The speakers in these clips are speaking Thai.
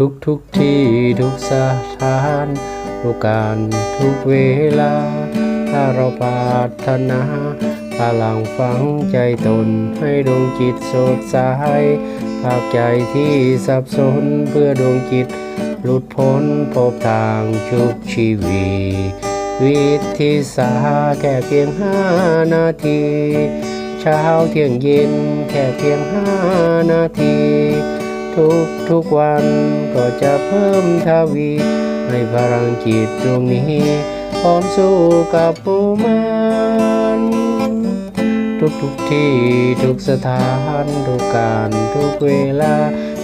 ทุกทุกที่ทุกสถานทุกการทุกเวลา ถ้าเราปรารถนาพลังฝังใจตนให้ดวงจิตสดใสภาคใจที่สับสนเพื่อดวงจิต หลุดพ้นพบทางชุบชีวีวิธีสาแค่เพียงห้านาที เช้าเที่ยงเย็นแค่เพียงห้านาที ทุกทุกวันก็จะเพิ่มทวี ให้พลังจิตดวงนี้พร้อมสู้กับผู้มันทุกทุกที่ทุกสถานทุกการทุกเวลา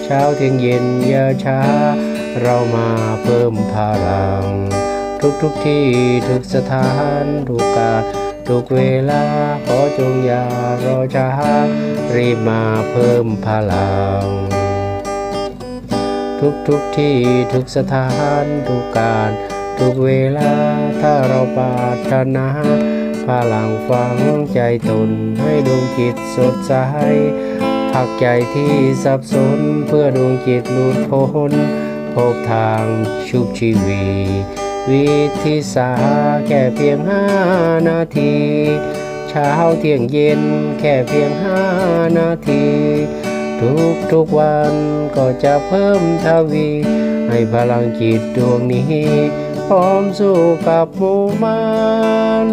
เช้าเที่ยงเย็นอย่าช้า เรามาเพิ่มพลัง ทุกทุกที่ทุกสถานทุกการทุกเวลาขอจงอย่ารอช้ารีบมาเพิ่มพลัง ทุกทุกที่ทุกสถานทุกการ ทุกเวลาถ้าเราปรารถนาพลังฝังใจตนให้ดวงจิตสดใสพักใจที่สับสนเพื่อดวงจิตหลุดพ้นพบทางชุบชีวีวิธีสาแค่เพียงห้านาที เช้าเที่ยงเย็นแค่เพียงห้านาที ทุกทุกๆวันก็จะเพิ่มทวี ให้พลังจิตดวงนี้ พร้อมสู้กับหมู่มัน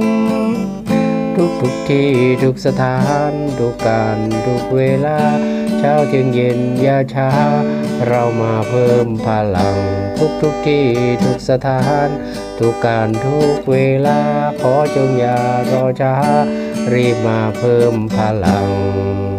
ทุกทุกๆที่ทุกสถานทุกการทุกเวลา เช้าเที่ยงเย็นอย่าช้า เรามาเพิ่มพลัง ทุกทุกๆที่ทุกสถาน ทุกการทุกเวลา ขอจงอย่ารอช้า รีบมาเพิ่มพลัง